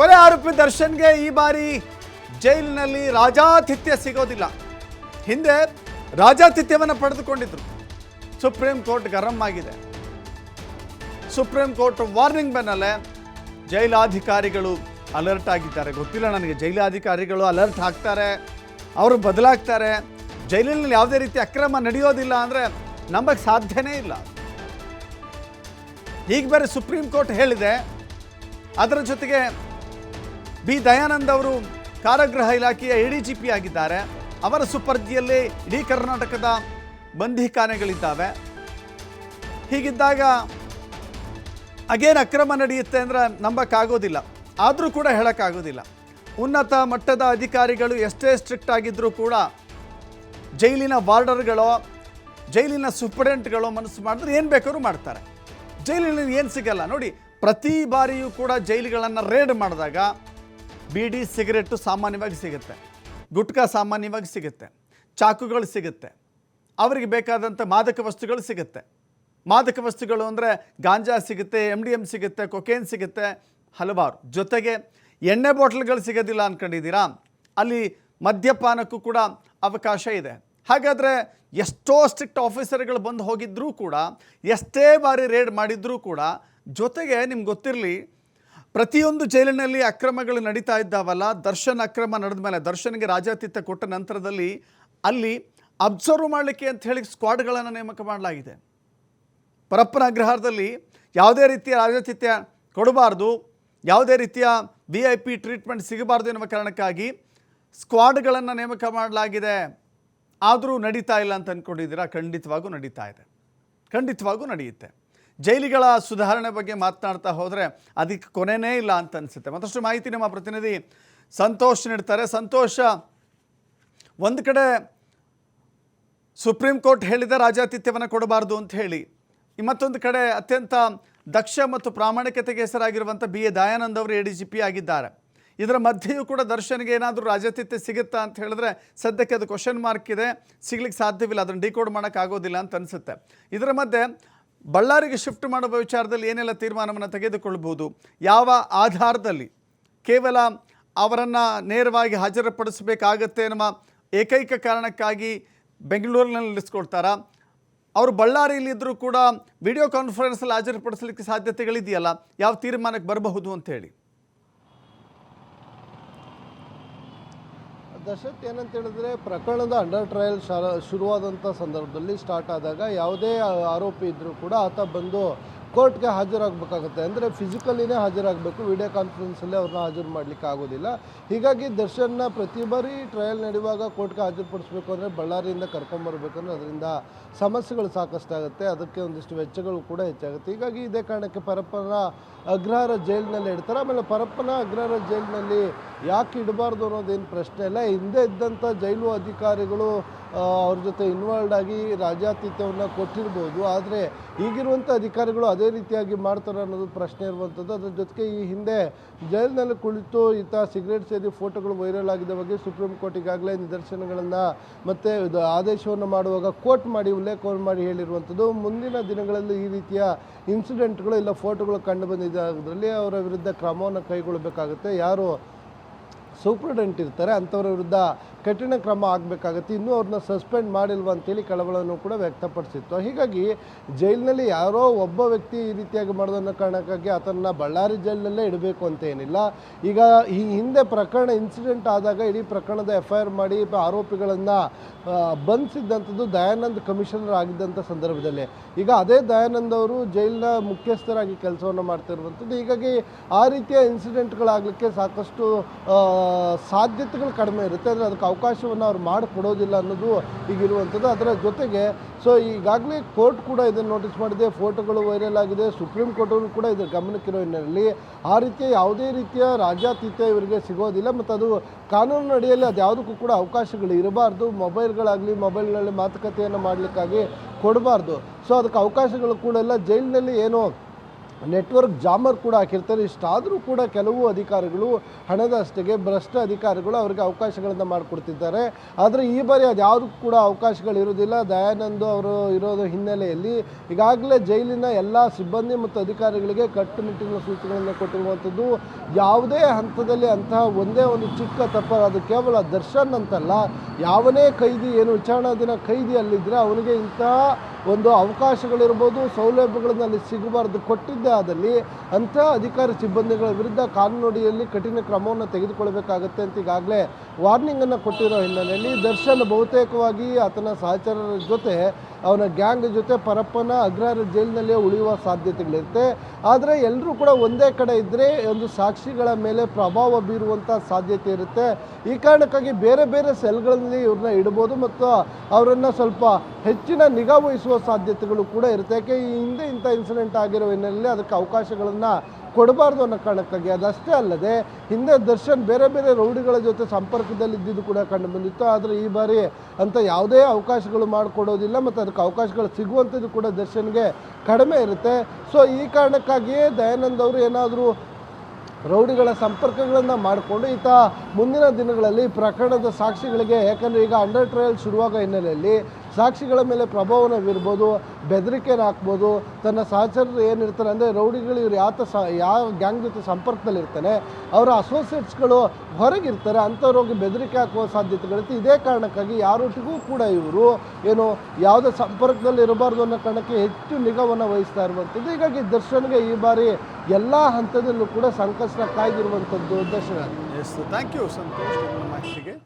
ಕೊಲೆ ಆರೋಪಿ ದರ್ಶನ್ಗೆ ಈ ಬಾರಿ ಜೈಲಿನಲ್ಲಿ ರಾಜಾತಿಥ್ಯ ಸಿಗೋದಿಲ್ಲ. ಹಿಂದೆ ರಾಜಾತಿಥ್ಯವನ್ನು ಪಡೆದುಕೊಂಡಿದ್ರು. ಸುಪ್ರೀಂ ಕೋರ್ಟ್ ಗರಂ ಆಗಿದೆ. ಸುಪ್ರೀಂ ಕೋರ್ಟ್ ವಾರ್ನಿಂಗ್ ಬೆನ್ನಲ್ಲೇ ಜೈಲಾಧಿಕಾರಿಗಳು ಅಲರ್ಟ್ ಆಗಿದ್ದಾರೆ. ಗೊತ್ತಿಲ್ಲ ನನಗೆ, ಜೈಲಾಧಿಕಾರಿಗಳು ಅಲರ್ಟ್ ಆಗ್ತಾರೆ, ಅವರು ಬದಲಾಗ್ತಾರೆ. ಜೈಲಿನಲ್ಲಿ ಯಾವುದೇ ರೀತಿ ಅಕ್ರಮ ನಡೆಯೋದಿಲ್ಲ ಅಂದರೆ ನಂಬಕ್ಕೆ ಸಾಧ್ಯನೇ ಇಲ್ಲ. ಈಗ ಬೇರೆ ಸುಪ್ರೀಂ ಕೋರ್ಟ್ ಹೇಳಿದೆ. ಅದರ ಜೊತೆಗೆ ಬಿ. ದಯಾನಂದ್ ಅವರು ಕಾರಾಗೃಹ ಇಲಾಖೆಯ ಎ ಡಿ ಜಿ ಪಿ ಆಗಿದ್ದಾರೆ. ಅವರ ಸುಪರ್ದಿಯಲ್ಲಿ ಇಡೀ ಕರ್ನಾಟಕದ ಬಂಧಿಖಾನೆಗಳಿದ್ದಾವೆ ಹೀಗಿದ್ದಾಗ ಅಗೇನ್ ಅಕ್ರಮ ನಡೆಯುತ್ತೆ ಅಂದರೆ ನಂಬಕ್ಕಾಗೋದಿಲ್ಲ. ಆದರೂ ಕೂಡ ಹೇಳೋಕ್ಕಾಗೋದಿಲ್ಲ. ಉನ್ನತ ಮಟ್ಟದ ಅಧಿಕಾರಿಗಳು ಎಷ್ಟೇ ಸ್ಟ್ರಿಕ್ಟ್ ಆಗಿದ್ದರೂ ಕೂಡ ಜೈಲಿನ ವಾರ್ಡರ್ಗಳೋ, ಜೈಲಿನ ಸೂಪರೆಂಟ್ಗಳೋ ಮನಸ್ಸು ಮಾಡಿದ್ರೆ ಏನು ಬೇಕಾದ್ರೂ ಮಾಡ್ತಾರೆ. ಜೈಲಿನಲ್ಲಿ ಏನು ಸಿಗಲ್ಲ. ನೋಡಿ, ಪ್ರತಿ ಬಾರಿಯೂ ಕೂಡ ಜೈಲುಗಳನ್ನು ರೇಡ್ ಮಾಡಿದಾಗ ಬೀಡಿ ಸಿಗರೆಟ್ಟು ಸಾಮಾನ್ಯವಾಗಿ ಸಿಗುತ್ತೆ. ಗುಟ್ಕಾ ಸಾಮಾನ್ಯವಾಗಿ ಸಿಗುತ್ತೆ. ಚಾಕುಗಳು ಸಿಗುತ್ತೆ. ಅವರಿಗೆ ಬೇಕಾದಂಥ ಮಾದಕ ವಸ್ತುಗಳು ಸಿಗುತ್ತೆ. ಮಾದಕ ವಸ್ತುಗಳು ಅಂದರೆ ಗಾಂಜಾ ಸಿಗುತ್ತೆ ಎಂ ಡಿ ಎಂ ಸಿಗುತ್ತೆ, ಕೊಕೇನ್ ಸಿಗುತ್ತೆ. ಹಲವಾರು. ಜೊತೆಗೆ ಎಣ್ಣೆ ಬಾಟ್ಲ್ಗಳು ಸಿಗೋದಿಲ್ಲ ಅಂದ್ಕೊಂಡಿದ್ದೀರಾ ಅಲ್ಲಿ ಮದ್ಯಪಾನಕ್ಕೂ ಕೂಡ ಅವಕಾಶ ಇದೆ. ಹಾಗಾದರೆ ಎಷ್ಟೋ ಸ್ಟ್ರಿಕ್ಟ್ ಆಫೀಸರ್ಗಳು ಬಂದು ಹೋಗಿದ್ದರೂ ಕೂಡ, ಎಷ್ಟೇ ಬಾರಿ ರೇಡ್ ಮಾಡಿದ್ರೂ ಕೂಡ, ಜೊತೆಗೆ ನಿಮ್ಗೆ ಗೊತ್ತಿರಲಿ ಪ್ರತಿಯೊಂದು ಜೈಲಿನಲ್ಲಿ ಅಕ್ರಮಗಳು ನಡೀತಾ ಇದ್ದಾವಲ್ಲ, ದರ್ಶನ್ ಅಕ್ರಮ ನಡೆದ ಮೇಲೆ, ದರ್ಶನ್ಗೆ ರಾಜಾತಿಥ್ಯ ಕೊಟ್ಟ ನಂತರದಲ್ಲಿ ಅಲ್ಲಿ ಅಬ್ಸರ್ವ್ ಮಾಡಲಿಕ್ಕೆ ಅಂತ ಹೇಳಿ ಸ್ಕ್ವಾಡ್ಗಳನ್ನು ನೇಮಕ ಮಾಡಲಾಗಿದೆ. ಪರಪ್ಪನ ಅಗ್ರಹಾರದಲ್ಲಿ ಯಾವುದೇ ರೀತಿಯ ರಾಜಾತಿಥ್ಯ ಕೊಡಬಾರ್ದು, ಯಾವುದೇ ರೀತಿಯ ವಿ ಐ ಪಿ ಟ್ರೀಟ್ಮೆಂಟ್ ಸಿಗಬಾರ್ದು ಎನ್ನುವ ಕಾರಣಕ್ಕಾಗಿ ಸ್ಕ್ವಾಡ್ಗಳನ್ನು ನೇಮಕ ಮಾಡಲಾಗಿದೆ. ಆದರೂ ನಡೀತಾ ಇಲ್ಲ ಅಂತ ಅಂದ್ಕೊಂಡಿದ್ದೀರಾ ಖಂಡಿತವಾಗೂ ನಡೀತಾ ಇದೆ. ಖಂಡಿತವಾಗೂ ನಡೆಯುತ್ತೆ. ಜೈಲಿಗಳ ಸುಧಾರಣೆ ಬಗ್ಗೆ ಮಾತನಾಡ್ತಾ ಹೋದರೆ ಅದಕ್ಕೆ ಕೊನೆಯೇ ಇಲ್ಲ ಅಂತ ಅನಿಸುತ್ತೆ. ಮತ್ತಷ್ಟು ಮಾಹಿತಿ ನಮ್ಮ ಪ್ರತಿನಿಧಿ ಸಂತೋಷ್ ನೀಡ್ತಾರೆ. ಸಂತೋಷ, ಒಂದು ಕಡೆ ಸುಪ್ರೀಂ ಕೋರ್ಟ್ ಹೇಳಿದ ರಾಜಾತಿಥ್ಯವನ್ನು ಕೊಡಬಾರ್ದು ಅಂತ ಹೇಳಿ, ಮತ್ತೊಂದು ಕಡೆ ಅತ್ಯಂತ ದಕ್ಷ ಮತ್ತು ಪ್ರಾಮಾಣಿಕತೆಗೆ ಹೆಸರಾಗಿರುವಂಥ ಬಿ ಎ ದಯಾನಂದ್ ಅವರು ಎ ಡಿ ಜಿ ಪಿ ಆಗಿದ್ದಾರೆ. ಇದರ ಮಧ್ಯೆಯೂ ಕೂಡ ದರ್ಶನ್ಗೆ ಏನಾದರೂ ರಾಜಾತಿಥ್ಯ ಸಿಗುತ್ತಾ ಅಂತ ಹೇಳಿದ್ರೆ ಸದ್ಯಕ್ಕೆ ಅದು ಕ್ವಶನ್ ಮಾರ್ಕ್ ಇದೆ. ಸಿಗ್ಲಿಕ್ಕೆ ಸಾಧ್ಯವಿಲ್ಲ. ಅದನ್ನು ಡಿಕೋಡ್ ಮಾಡೋಕ್ಕಾಗೋದಿಲ್ಲ ಅಂತ ಅನಿಸುತ್ತೆ. ಇದರ ಮಧ್ಯೆ ಬಳ್ಳಾರಿಗೆ ಶಿಫ್ಟ್ ಮಾಡುವ ವಿಚಾರದಲ್ಲಿ ಏನೆಲ್ಲ ತೀರ್ಮಾನವನ್ನು ತೆಗೆದುಕೊಳ್ಬೋದು ಯಾವ ಆಧಾರದಲ್ಲಿ? ಕೇವಲ ಅವರನ್ನು ನೇರವಾಗಿ ಹಾಜರುಪಡಿಸಬೇಕಾಗತ್ತೆ ಎನ್ನುವ ಏಕೈಕ ಕಾರಣಕ್ಕಾಗಿ ಬೆಂಗಳೂರಿನಲ್ಲಿ ನಿಲ್ಲಿಸ್ಕೊಳ್ತಾರಾ? ಅವರು ಬಳ್ಳಾರಿಯಲ್ಲಿದ್ದರೂ ಕೂಡ ವಿಡಿಯೋ ಕಾನ್ಫರೆನ್ಸಲ್ಲಿ ಹಾಜರುಪಡಿಸಲಿಕ್ಕೆ ಸಾಧ್ಯತೆಗಳಿದೆಯಲ್ಲ? ಯಾವ ತೀರ್ಮಾನಕ್ಕೆ ಬರಬಹುದು ಅಂತ ಹೇಳಿ. ದಶರಥ್ ಏನಂತ ಹೇಳಿದ್ರೆ ಪ್ರಕರಣದ ಅಂಡರ್ ಟ್ರಯಲ್ ಶುರುವಾದಂಥ ಸಂದರ್ಭದಲ್ಲಿ ಸ್ಟಾರ್ಟ್ ಆದಾಗ ಯಾವುದೇ ಆರೋಪಿ ಇದ್ದರೂ ಕೂಡ ಆತ ಬಂದು ಕೋರ್ಟ್ಗೆ ಹಾಜರಾಗಬೇಕಾಗುತ್ತೆ. ಅಂದರೆ ಫಿಸಿಕಲಿನೇ ಹಾಜರಾಗಬೇಕು. ವಿಡಿಯೋ ಕಾನ್ಫರೆನ್ಸಲ್ಲಿ ಅವ್ರನ್ನ ಹಾಜರು ಮಾಡಲಿಕ್ಕೆ ಆಗೋದಿಲ್ಲ. ಹೀಗಾಗಿ ದರ್ಶನ್ನ ಪ್ರತಿ ಬಾರಿ ಟ್ರಯಲ್ ನಡೆಯುವಾಗ ಕೋರ್ಟ್ಗೆ ಹಾಜರುಪಡಿಸ್ಬೇಕು ಅಂದರೆ ಬಳ್ಳಾರಿಯಿಂದ ಕರ್ಕೊಂಬರ್ಬೇಕಂದ್ರೆ ಅದರಿಂದ ಸಮಸ್ಯೆಗಳು ಸಾಕಷ್ಟಾಗುತ್ತೆ ಅದಕ್ಕೆ ಒಂದಿಷ್ಟು ವೆಚ್ಚಗಳು ಕೂಡ ಹೆಚ್ಚಾಗುತ್ತೆ. ಹೀಗಾಗಿ ಇದೇ ಕಾರಣಕ್ಕೆ ಪರಪ್ಪನ ಅಗ್ರಹಾರ ಜೈಲಿನಲ್ಲಿ ಇಡ್ತಾರೆ. ಆಮೇಲೆ ಪರಪ್ಪನ ಅಗ್ರಹಾರ ಜೈಲಿನಲ್ಲಿ ಯಾಕೆ ಇಡಬಾರ್ದು ಅನ್ನೋದೇನು ಪ್ರಶ್ನೆ ಇಲ್ಲ. ಹಿಂದೆ ಇದ್ದಂಥ ಜೈಲು ಅಧಿಕಾರಿಗಳು ಅವ್ರ ಜೊತೆ ಇನ್ವಾಲ್ವ್ ಆಗಿ ರಾಜ್ಯಾತಿಥ್ಯವನ್ನು ಕೊಟ್ಟಿರ್ಬೋದು. ಆದರೆ ಈಗಿರುವಂಥ ಅಧಿಕಾರಿಗಳು ಅದೇ ರೀತಿಯಾಗಿ ಮಾಡ್ತಾರೆ ಅನ್ನೋದು ಪ್ರಶ್ನೆ ಇರುವಂಥದ್ದು ಅದ್ರ ಜೊತೆಗೆ ಈ ಹಿಂದೆ ಜೈಲಿನಲ್ಲಿ ಕುಳಿತು ಈತ ಸಿಗರೇಟ್ ಸೇದಿ ಫೋಟೋಗಳು ವೈರಲ್ ಆಗಿದ್ದ ಬಗ್ಗೆ ಸುಪ್ರೀಂ ಕೋರ್ಟ್ ಈಗಾಗಲೇ ನಿದರ್ಶನಗಳನ್ನು ಮತ್ತು ಆದೇಶವನ್ನು ಮಾಡುವಾಗ ಕೋರ್ಟ್ ಮಾಡಿ ಉಲ್ಲೇಖವನ್ನು ಮಾಡಿ ಹೇಳಿರುವಂಥದ್ದು ಮುಂದಿನ ದಿನಗಳಲ್ಲಿ ಈ ರೀತಿಯ ಇನ್ಸಿಡೆಂಟ್ಗಳು ಇಲ್ಲ ಫೋಟೋಗಳು ಕಂಡು ಬಂದಿದ್ದಾಗದ್ರಲ್ಲಿ ಅವರ ವಿರುದ್ಧ ಕ್ರಮವನ್ನು ಕೈಗೊಳ್ಳಬೇಕಾಗುತ್ತೆ. ಯಾರು ಸೂಪ್ರಡೆಂಟ್ ಇರ್ತಾರೆ ಅಂಥವ್ರ ವಿರುದ್ಧ ಕಠಿಣ ಕ್ರಮ ಆಗಬೇಕಾಗತ್ತೆ. ಇನ್ನೂ ಅವ್ರನ್ನ ಸಸ್ಪೆಂಡ್ ಮಾಡಿಲ್ವ ಅಂತೇಳಿ ಕಳವಳವನ್ನು ಕೂಡ ವ್ಯಕ್ತಪಡಿಸಿತ್ತು. ಹೀಗಾಗಿ ಜೈಲಿನಲ್ಲಿ ಯಾರೋ ಒಬ್ಬ ವ್ಯಕ್ತಿ ಈ ರೀತಿಯಾಗಿ ಮಾಡೋದನ್ನ ಕಾರಣಕ್ಕಾಗಿ ಆತನ ಬಳ್ಳಾರಿ ಜೈಲಿನಲ್ಲೇ ಇಡಬೇಕು ಅಂತ ಏನಿಲ್ಲ. ಈಗ ಈ ಹಿಂದೆ ಪ್ರಕರಣ ಇನ್ಸಿಡೆಂಟ್ ಆದಾಗ ಇಡೀ ಪ್ರಕರಣದ ಎಫ್ ಐ ಆರ್ ಮಾಡಿ ಆರೋಪಿಗಳನ್ನು ಬಂಧಿಸಿದ್ದಂಥದ್ದು ದಯಾನಂದ್ ಕಮಿಷನರ್ ಆಗಿದ್ದಂಥ ಸಂದರ್ಭದಲ್ಲಿ. ಈಗ ಅದೇ ದಯಾನಂದ್ ಅವರು ಜೈಲಿನ ಮುಖ್ಯಸ್ಥರಾಗಿ ಕೆಲಸವನ್ನು ಮಾಡ್ತಿರುವಂಥದ್ದು. ಹೀಗಾಗಿ ಆ ರೀತಿಯ ಇನ್ಸಿಡೆಂಟ್ಗಳಾಗಲಿಕ್ಕೆ ಸಾಕಷ್ಟು ಸಾಧ್ಯತೆಗಳು ಕಡಿಮೆ ಇರುತ್ತೆ. ಅಂದರೆ ಅದಕ್ಕೆ ಅವಕಾಶವನ್ನು ಅವ್ರು ಮಾಡಿಕೊಡೋದಿಲ್ಲ ಅನ್ನೋದು ಈಗಿರುವಂಥದ್ದು ಅದರ ಜೊತೆಗೆ ಸೊ ಈಗಾಗಲೇ ಕೋರ್ಟ್ ಕೂಡ ಇದನ್ನು ನೋಟಿಸ್ ಮಾಡಿದೆ. ಫೋಟೋಗಳು ವೈರಲ್ ಆಗಿದೆ. ಸುಪ್ರೀಂ ಕೋರ್ಟೂ ಕೂಡ ಇದರ ಗಮನಕ್ಕಿರೋ ಹಿನ್ನೆಲೆಯಲ್ಲಿ ಆ ರೀತಿಯ ಯಾವುದೇ ರೀತಿಯ ರಾಜ್ಯಾತೀತ್ಯ ಇವರಿಗೆ ಸಿಗೋದಿಲ್ಲ. ಮತ್ತು ಅದು ಕಾನೂನು ಅಡಿಯಲ್ಲಿ ಅದು ಯಾವುದಕ್ಕೂ ಕೂಡ ಅವಕಾಶಗಳು ಇರಬಾರ್ದು. ಮೊಬೈಲ್ಗಳಾಗಲಿ, ಮೊಬೈಲ್ನಲ್ಲಿ ಮಾತುಕತೆಯನ್ನು ಮಾಡಲಿಕ್ಕಾಗಿ ಕೊಡಬಾರ್ದು. ಸೊ ಅದಕ್ಕೆ ಅವಕಾಶಗಳು ಕೂಡ ಎಲ್ಲ ಜೈಲಿನಲ್ಲಿ ಏನೋ ನೆಟ್ವರ್ಕ್ ಜಾಮರ್ ಕೂಡ ಹಾಕಿರ್ತಾರೆ. ಇಷ್ಟಾದರೂ ಕೂಡ ಕೆಲವು ಅಧಿಕಾರಿಗಳು ಹಣದ ಹಣದಷ್ಟೆಗೆ ಭ್ರಷ್ಟ ಅಧಿಕಾರಿಗಳು ಅವರಿಗೆ ಅವಕಾಶಗಳನ್ನು ಮಾಡಿಕೊಡ್ತಿದ್ದಾರೆ. ಆದರೆ ಈ ಬಾರಿ ಅದು ಯಾವುದಕ್ಕೂ ಕೂಡ ಅವಕಾಶಗಳಿರುವುದಿಲ್ಲ ದಯಾನಂದ್ ಅವರು ಇರೋದು ಹಿನ್ನೆಲೆಯಲ್ಲಿ ಈಗಾಗಲೇ ಜೈಲಿನ ಎಲ್ಲ ಸಿಬ್ಬಂದಿ ಮತ್ತು ಅಧಿಕಾರಿಗಳಿಗೆ ಕಟ್ಟುನಿಟ್ಟಿನ ಸೂಚನೆಗಳನ್ನು ಕೊಟ್ಟಿರುವಂಥದ್ದು ಯಾವುದೇ ಹಂತದಲ್ಲಿ ಅಂತಹ ಒಂದೇ ಒಂದು ಚಿಕ್ಕ ತಪ್ಪ. ಅದು ಕೇವಲ ದರ್ಶನ್ ಅಂತಲ್ಲ, ಯಾವನೇ ಕೈದಿ ಏನು ವಿಚಾರಣಾ ದಿನ ಕೈದಿ ಅಲ್ಲಿದ್ದರೆ ಅವನಿಗೆ ಇಂತಹ ಒಂದು ಅವಕಾಶಗಳಿರ್ಬೋದು ಸೌಲಭ್ಯಗಳನ್ನು ಅಲ್ಲಿ ಸಿಗಬಾರ್ದು ಕೊಟ್ಟಿದ್ದೇ ಆದಲ್ಲಿ ಅಂಥ ಅಧಿಕಾರಿ ಸಿಬ್ಬಂದಿಗಳ ವಿರುದ್ಧ ಕಾನೂನಡಿಯಲ್ಲಿ ಕಠಿಣ ಕ್ರಮವನ್ನು ತೆಗೆದುಕೊಳ್ಬೇಕಾಗತ್ತೆ ಅಂತ ಈಗಾಗಲೇ ವಾರ್ನಿಂಗನ್ನು ಕೊಟ್ಟಿರೋ ಹಿನ್ನೆಲೆಯಲ್ಲಿ ದರ್ಶನ್ ಬಹುತೇಕವಾಗಿ ಆತನ ಸಹಚರರ ಜೊತೆ, ಅವನ ಗ್ಯಾಂಗ್ ಜೊತೆ ಪರಪ್ಪನ ಅಗ್ರಹಾರ ಜೈಲಿನಲ್ಲೇ ಉಳಿಯುವ ಸಾಧ್ಯತೆಗಳಿರುತ್ತೆ. ಆದರೆ ಎಲ್ಲರೂ ಕೂಡ ಒಂದೇ ಕಡೆ ಇದ್ದರೆ ಒಂದು ಸಾಕ್ಷಿಗಳ ಮೇಲೆ ಪ್ರಭಾವ ಬೀರುವಂಥ ಸಾಧ್ಯತೆ ಇರುತ್ತೆ. ಈ ಕಾರಣಕ್ಕಾಗಿ ಬೇರೆ ಬೇರೆ ಸೆಲ್ಗಳಲ್ಲಿ ಇವ್ರನ್ನ ಇಡ್ಬೋದು ಮತ್ತು ಅವರನ್ನು ಸ್ವಲ್ಪ ಹೆಚ್ಚಿನ ನಿಗಾ ಸಾಧ್ಯತೆಗಳು ಕೂಡ ಇರುತ್ತೆ. ಯಾಕೆ ಈ ಹಿಂದೆ ಇಂಥ ಇನ್ಸಿಡೆಂಟ್ ಆಗಿರೋ ಹಿನ್ನೆಲೆಯಲ್ಲಿ ಅದಕ್ಕೆ ಅವಕಾಶಗಳನ್ನು ಕೊಡಬಾರ್ದು ಅನ್ನೋ ಕಾರಣಕ್ಕಾಗಿ. ಅದಷ್ಟೇ ಅಲ್ಲದೆ, ಹಿಂದೆ ದರ್ಶನ್ ಬೇರೆ ಬೇರೆ ರೌಡಿಗಳ ಜೊತೆ ಸಂಪರ್ಕದಲ್ಲಿದ್ದಿದ್ದು ಕೂಡ ಕಂಡು ಬಂದಿತ್ತು. ಆದರೆ ಈ ಬಾರಿ ಅಂತ ಯಾವುದೇ ಅವಕಾಶಗಳು ಮಾಡಿಕೊಡೋದಿಲ್ಲ ಮತ್ತು ಅದಕ್ಕೆ ಅವಕಾಶಗಳು ಸಿಗುವಂಥದ್ದು ಕೂಡ ದರ್ಶನ್ಗೆ ಕಡಿಮೆ ಇರುತ್ತೆ. ಸೊ ಈ ಕಾರಣಕ್ಕಾಗಿಯೇ ದಯಾನಂದ್ ಅವರು ಏನಾದರೂ ರೌಡಿಗಳ ಸಂಪರ್ಕಗಳನ್ನು ಮಾಡಿಕೊಂಡು ಈತ ಮುಂದಿನ ದಿನಗಳಲ್ಲಿ ಪ್ರಕರಣದ ಸಾಕ್ಷಿಗಳಿಗೆ, ಯಾಕಂದರೆ ಈಗ ಅಂಡರ್ ಟ್ರಯಲ್ ಶುರುವಾಗ ಹಿನ್ನೆಲೆಯಲ್ಲಿ ಸಾಕ್ಷಿಗಳ ಮೇಲೆ ಪ್ರಭಾವನ ಬೀರ್ಬೋದು ಬೆದರಿಕೆನ ಹಾಕ್ಬೋದು ತನ್ನ ಸಹಚರರು ಏನಿರ್ತಾರೆ ಅಂದರೆ ರೌಡಿಗಳು ಇವ್ರು ಯಾವ ಸ, ಯಾವ ಗ್ಯಾಂಗ್ ಜೊತೆ ಸಂಪರ್ಕದಲ್ಲಿರ್ತಾನೆ, ಅವರ ಅಸೋಸಿಯೇಟ್ಸ್ಗಳು ಹೊರಗಿರ್ತಾರೆ ಅಂಥವ್ರಿಗೆ ಬೆದರಿಕೆ ಹಾಕುವ ಸಾಧ್ಯತೆಗಳಿರುತ್ತೆ. ಇದೇ ಕಾರಣಕ್ಕಾಗಿ ಯಾರೊಟ್ಟಿಗೂ ಕೂಡ ಇವರು ಏನು ಯಾವುದೇ ಸಂಪರ್ಕದಲ್ಲಿ ಇರಬಾರ್ದು ಅನ್ನೋ ಕಾರಣಕ್ಕೆ ಹೆಚ್ಚು ನಿಗಾವನ್ನು ವಹಿಸ್ತಾ ಇರುವಂಥದ್ದು. ಹೀಗಾಗಿ ದರ್ಶನ್ಗೆ ಈ ಬಾರಿ ಎಲ್ಲ ಹಂತದಲ್ಲೂ ಕೂಡ ಸಂಕಷ್ಟ ಕಾಯ್ದಿರುವಂಥದ್ದು ದರ್ಶನ. ಥ್ಯಾಂಕ್ ಯು ಸಂತೋಷ್ ಮಾಹಿತಿಗೆ.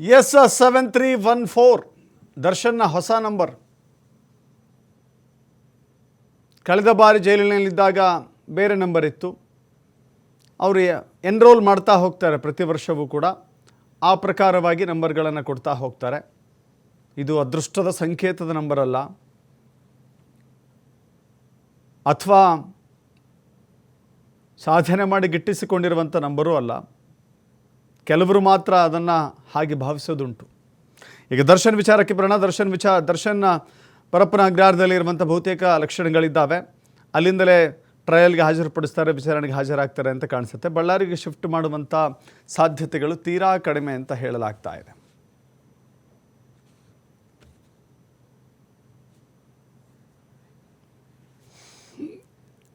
S seven three one four, ದರ್ಶನ್ನ ಹೊಸ ನಂಬರ್. ಕಳೆದ ಬಾರಿ ಜೈಲಿನಲ್ಲಿದ್ದಾಗ ಬೇರೆ ನಂಬರ್ ಇತ್ತು. ಅವರು ಎನ್ರೋಲ್ ಮಾಡ್ತಾ ಹೋಗ್ತಾರೆ ಪ್ರತಿ ವರ್ಷವೂ ಕೂಡ. ಆ ಪ್ರಕಾರವಾಗಿ ನಂಬರ್ಗಳನ್ನು ಕೊಡ್ತಾ ಹೋಗ್ತಾರೆ. ಇದು ಅದೃಷ್ಟದ ಸಂಕೇತದ ನಂಬರ್ ಅಲ್ಲ. ಅಥವಾ ಸಾಧನೆ ಮಾಡಿ ಗಿಟ್ಟಿಸಿಕೊಂಡಿರುವಂಥ ನಂಬರೂ ಅಲ್ಲ. ಕೆಲವರು ಮಾತ್ರ ಅದನ್ನು ಹಾಗೆ ಭಾವಿಸೋದುಂಟು. ಈಗ ದರ್ಶನ್ ವಿಚಾರಕ್ಕೆ ಬರೋಣ. ದರ್ಶನ್ ವಿಚಾರ ದರ್ಶನ್ ಪರಪ್ಪನ ಅಗ್ರಹಾರದಲ್ಲಿ ಇರುವಂಥ ಬಹುತೇಕ ಲಕ್ಷಣಗಳಿದ್ದಾವೆ. ಅಲ್ಲಿಂದಲೇ ಟ್ರಯಲ್ಗೆ ಹಾಜರುಪಡಿಸ್ತಾರೆ, ವಿಚಾರಣೆಗೆ ಹಾಜರಾಗ್ತಾರೆ ಅಂತ ಕಾಣಿಸುತ್ತೆ. ಬಳ್ಳಾರಿಗೆ ಶಿಫ್ಟ್ ಮಾಡುವಂಥ ಸಾಧ್ಯತೆಗಳು ತೀರಾ ಕಡಿಮೆ ಅಂತ ಹೇಳಲಾಗ್ತಾ ಇದೆ.